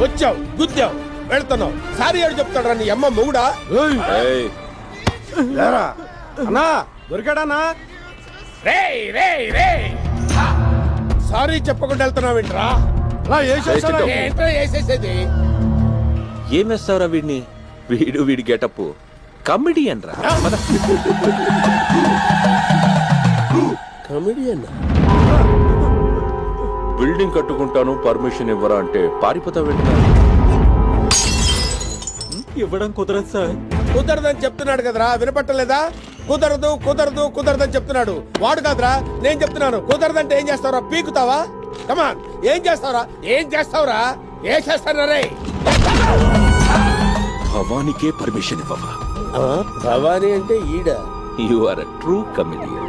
వచ్చావు గుద్దావు వెళ్తున్నావు. సారీ ఏడు చెప్తాడు నీ అమ్మ మొగుడా? అన్నా దొరికాడన్నా? రేయ్ రేయ్ రేయ్. సారీ చెప్పకుండా అలా? చేస్తాడు. ఏంట్రా వేసేసేది ఏం వేస్తావురా వీడిని? వీడు వీడి గెటప్ కమిడియన్ రా. కమిడియన్? బిల్డింగ్ కట్టుకుంటాను పర్మిషన్ ఇవ్వరా అంటే పారిపోతావు ఇవ్వడం కుదరదు సార్. కుదరదని చెప్తున్నాడు కదరా వినపట్టలేదా? కుదరదు కుదరదు కుదరదని చెప్తున్నాడు. వాడు కాదురా నేను చెప్తున్నాను. కుదరదంటే ఏం చేస్తావురా? పీకుతావా? కమాన్ ఏం చేస్తావురా? ఏం చేస్తావురా? ఏం చేస్తారా రే. భవానికే పర్మిషన్ ఇవ్వవా? భవానీ అంటే ఈడ? You are a true comedian